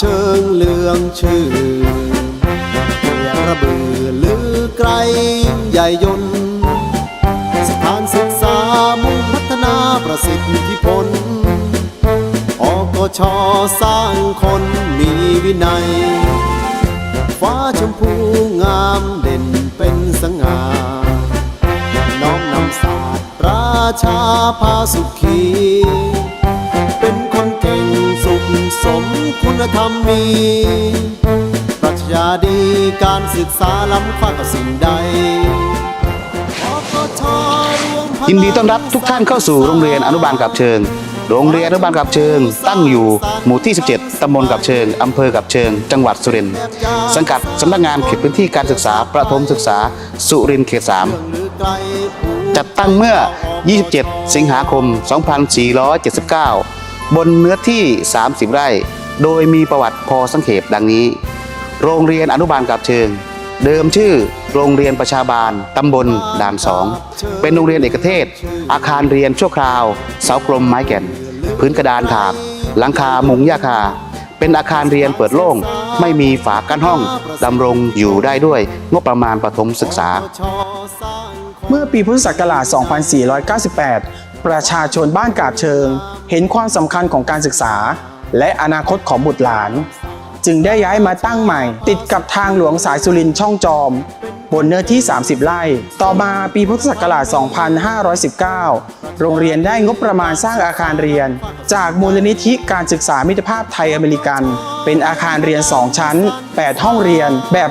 เชิงเลืองชื่อเกียระบือลือไกลใหญ่ยนสถานศึกษามุ่งพัฒนาประสิทธิผลอกชสร้างคนมีวินัย ฟ้าชมพูงามเด่นเป็นสง่าน้อมนำศาสตร์ราชาพาสุขี คุณธรรมมี ปรัชญาดีการศึกษาล้ำค่ากับสิ่งใดยินดีต้อนรับทุกท่านเข้าสู่โรงเรียนอนุบาลกับเชิง โรงเรียนอนุบาลกับเชิง ตั้งอยู่หมู่ที่ 17 ตำบลกับเชิง อำเภอกับเชิง จังหวัดสุรินทร์ สังกัดสำนักงานเขตพื้นที่การศึกษาประถมศึกษาสุรินทร์เขต 3 จัดตั้งเมื่อ 27 สิงหาคม 2479 บนเนื้อที่ 30 ไร่ โดยมีประวัติพอสังเขปดังนี้ โรงเรียนอนุบาลกับเชิง เดิมชื่อโรงเรียนประชาบาล ตำบลด่านสอง เป็นโรงเรียนเอกเทศ อาคารเรียนชั่วคราว เสากลมไม้แก่น พื้นกระดานถากหลังคามุงหญ้าคา เป็นอาคารเรียนเปิดโล่ง ไม่มีฝากั้นห้อง ดำรงอยู่ได้ด้วยงบประมาณประถมศึกษา เมื่อปีพุทธศักราช 2498 ประชาชนบ้านกาบเชิง เห็นความสำคัญของการศึกษา และอนาคตของบุตรหลาน จึงได้ย้ายมาตั้งใหม่ ติดกับทางหลวงสายสุรินช่องจอม บนเนื้อที่ 30 ไร่ ต่อมาปีพุทธศักราช 2519 โรงเรียนได้งบประมาณสร้างอาคารเรียน จากมูลนิธิการศึกษามิตรภาพไทยอเมริกัน เป็นอาคารเรียน 2 ชั้น 8 ห้องเรียนแบบ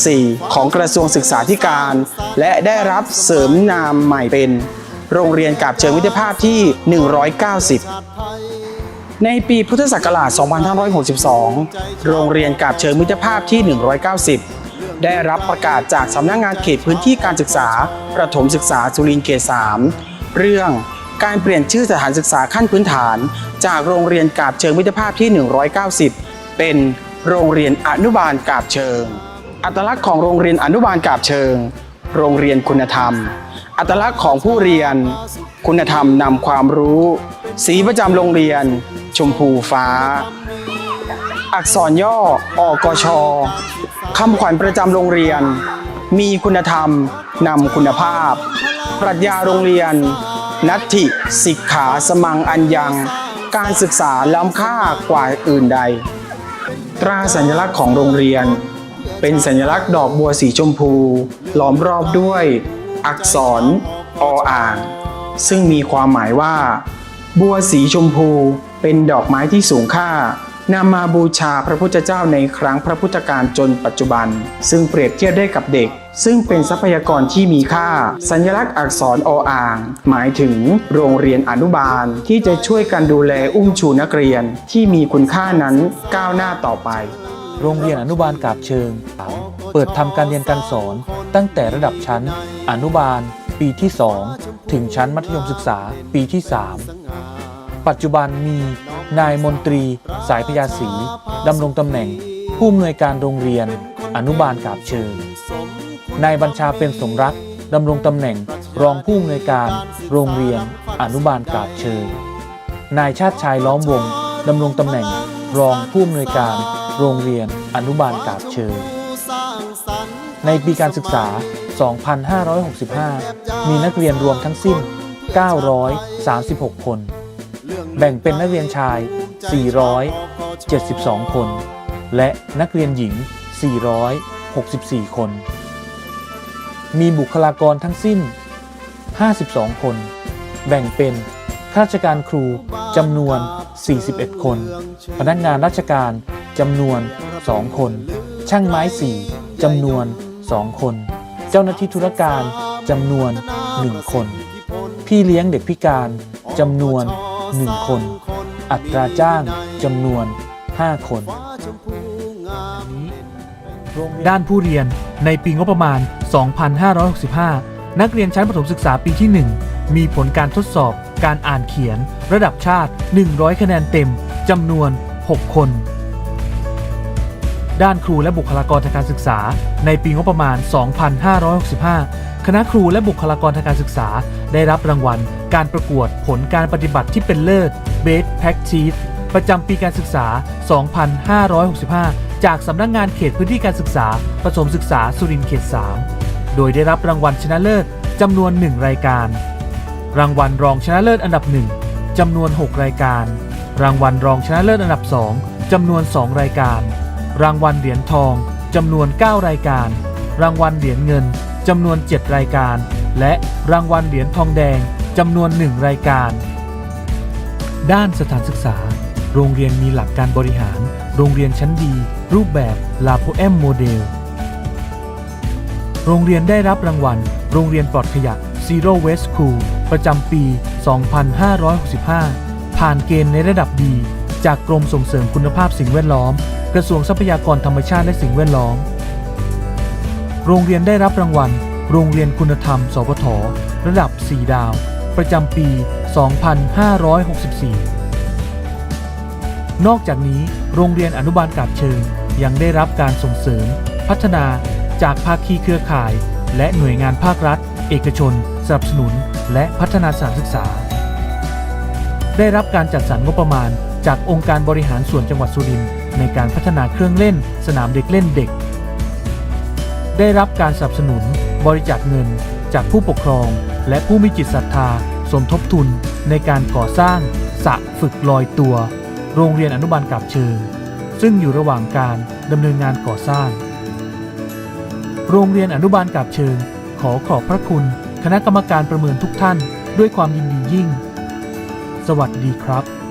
014 ของกระทรวงศึกษาธิการ และได้รับเสริมนามใหม่เป็น โรงเรียนกาบเชิงมิตรภาพที่ 190 ในปีพุทธศักราช 2562 โรงเรียนกาบเชิงมิตรภาพที่ 190 ได้รับประกาศจากสำนักงงานเขตพื้นที่การศึกษา ประถมศึกษาสุรินทร์เขต 3 เรื่องการเปลี่ยนชื่อสถานศึกษาขั้นพื้นฐาน จากโรงเรียนกาบเชิงมิตรภาพที่ 190 เป็นโรงเรียนอนุบาลกาบเชิง อัตลักษณ์ของโรงเรียนอนุบาลกาบเชิง โรงเรียนคุณธรรม อัตลักษณ์ของผู้เรียน คุณธรรมนำความรู้ สีประจำโรงเรียน ชมพูฟ้า อักษรย่ออกชคำขวัญประจำโรงเรียน มีคุณธรรมนำคุณภาพ ปรัชญาโรงเรียน นัตถิสิกขาสมังอัญญัง การศึกษาล้ำค่ากว่าอื่นใด ตราสัญลักษณ์ของโรงเรียน เป็นสัญลักษณ์ดอกบัวสีชมพูล้อมรอบด้วย อักษรออ่าง ซึ่งมีความหมายว่า บัวสีชมพูเป็นดอกไม้ที่สูงค่านำมาบูชาพระพุทธเจ้าในครั้งพระพุทธการจนปัจจุบัน ซึ่งเปรียบเทียบได้กับเด็ก ซึ่งเป็นทรัพยากรที่มีค่า สัญลักษณ์อักษรออ่าง หมายถึงโรงเรียนอนุบาลที่จะช่วยกันดูแลอุ้มชูนักเรียนที่มีคุณค่านั้นก้าวหน้าต่อไป โรงเรียนอนุบาลกาบเชิง เปิดทำการเรียนการสอน ตั้งแต่ระดับชั้น อนุบาล ปีที่ 2 ถึงชั้นมัธยมศึกษา ปีที่ 3 ปัจจุบันมีนายมนตรีสายพยาศรีดำรงตำแหน่ง ผู้อำนวยการโรงเรียน อนุบาลกาบเชิงนายบัญชาเป็นสมรักดำรงตำแหน่งรองผู้อำนวยการโรงเรียน อนุบาลกาบเชิงนายชาติชายล้อมวงดำรงตำแหน่งรองผู้อำนวยการโรงเรียนอนุบาลกาบเชิงในปีการศึกษา 2565 มีนักเรียนรวมทั้งสิ้น 936 คน แบ่งเป็นนักเรียนชาย 472 คน และนักเรียนหญิง 464 คน มีบุคลากรทั้งสิ้น 52 คน แบ่งเป็นข้าราชการครูจำนวน 41 คน พนักงานราชการจำนวน 2 คน ช่างไม้ 4จำนวน 2 คน เจ้าหน้าที่ธุรการจำนวน 1 คน พี่เลี้ยงเด็กพิการจำนวน 1 คน อัตราจ้างจำนวน 5 คน ด้านผู้เรียนในปีงบประมาณ 2565 นักเรียนชั้นประถมศึกษาปีที่ 1 มีผลการทดสอบการอ่านเขียน ระดับชาติ 100 คะแนนเต็มจำนวน 6 คน ด้านครูและบุคลากรทางการศึกษา ในปีงบประมาณ 2565 คณะครูและบุคลากรทางการศึกษา ได้รับรางวัล การประกวดผลการปฏิบัติที่เป็นเลิศ Best Practice ประจำปีการศึกษา 2565 จากสำนักงงานเขตพื้นที่การศึกษา ประถมศึกษาสุรินทร์เขต 3 โดยได้รับรางวัลชนะเลิศจำนวน 1 รายการ รางวัลรองชนะเลิศอันดับ 1จำนวน 6 รายการ รางวัลรองชนะเลิศอันดับ 2จำนวน 2 รายการ รางวัลเหรียญทองจำนวน 9 รายการ รางวัลเหรียญเงินจำนวน 7 รายการ และรางวัลเหรียญทองแดงจำนวน 1 รายการ ด้านสถานศึกษา โรงเรียนมีหลักการบริหาร โรงเรียนชั้นดี รูปแบบลาโพเอมโมเดล โรงเรียนได้รับรางวัล โรงเรียนปลอดขยะ Zero Waste School ประจำปี 2565 ผ่านเกณฑ์ในระดับดี จากกรมส่งเสริมคุณภาพสิ่งแวดล้อม กระทรวงทรัพยากรธรรมชาติและสิ่งแวดล้อม โรงเรียนได้รับรางวัล โรงเรียนคุณธรรม สพทระดับ 4 ดาว ประจำปี 2564 นอกจากนี้ โรงเรียนอนุบาลกาบเชิง ยังได้รับการส่งเสริม พัฒนาจากภาคีเครือข่าย และหน่วยงานภาครัฐ เอกชน สนับสนุน และพัฒนาสถานศึกษา ได้รับการจัดสรรงบประมาณ จากองค์การบริหารส่วนจังหวัดสุรินทร์ในการพัฒนาเครื่องเล่น สนามเด็กเล่นเด็ก ได้รับการสนับสนุนบริจาคเงิน จากผู้ปกครอง และผู้มีจิตศรัทธา สมทบทุน ในการก่อสร้างสระฝึกลอยตัว โรงเรียนอนุบาลกาบเชิง ซึ่งอยู่ระหว่างการดำเนินงานก่อสร้าง โรงเรียนอนุบาลกาบเชิง ขอขอบพระคุณ คณะกรรมการประเมินทุกท่าน ด้วยความยินดียิ่ง สวัสดีครับ